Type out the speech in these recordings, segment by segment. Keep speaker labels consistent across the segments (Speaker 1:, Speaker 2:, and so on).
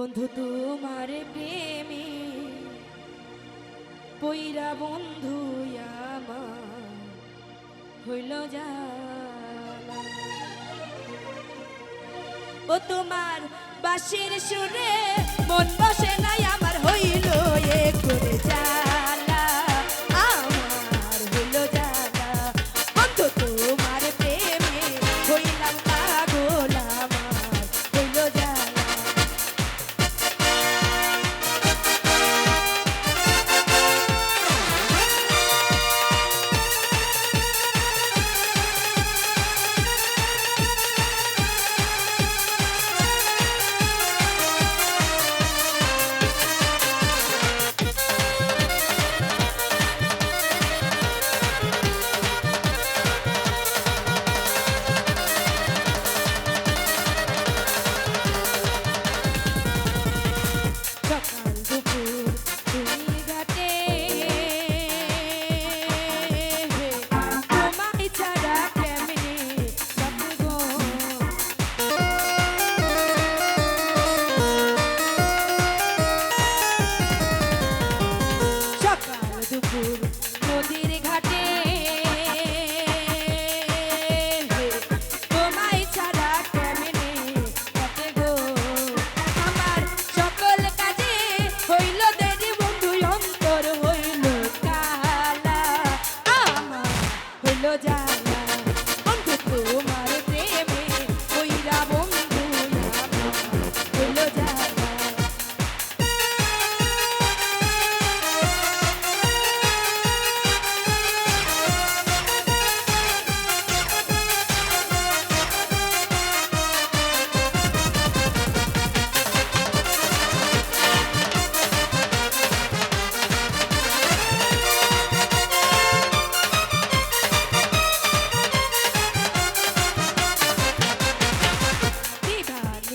Speaker 1: বন্ধু তোমার প্রেমে পইরা বন্ধু হইল যা ও তোমার বাসির সুরে মন বসে না 척 ya.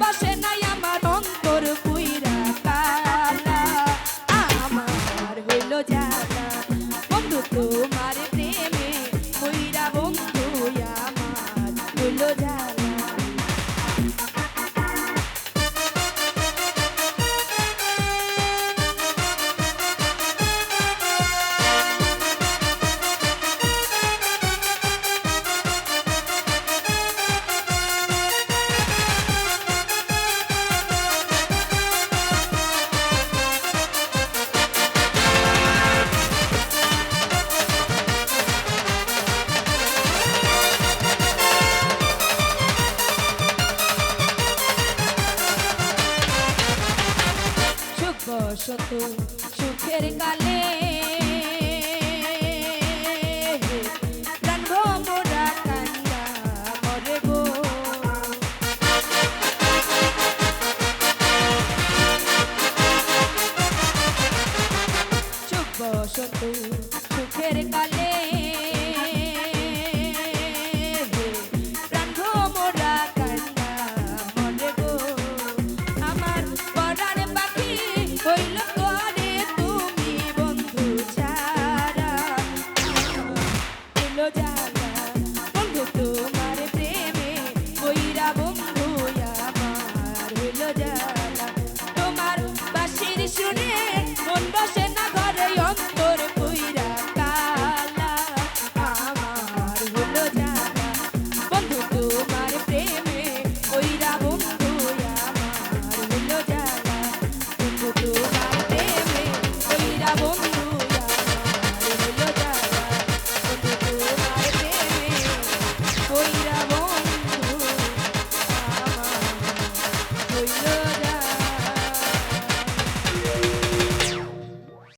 Speaker 1: বসে নাই আমার অন্তর কুইরা কালা। আমার হইল জানা বন্ধু তোমার শত সুখের কালে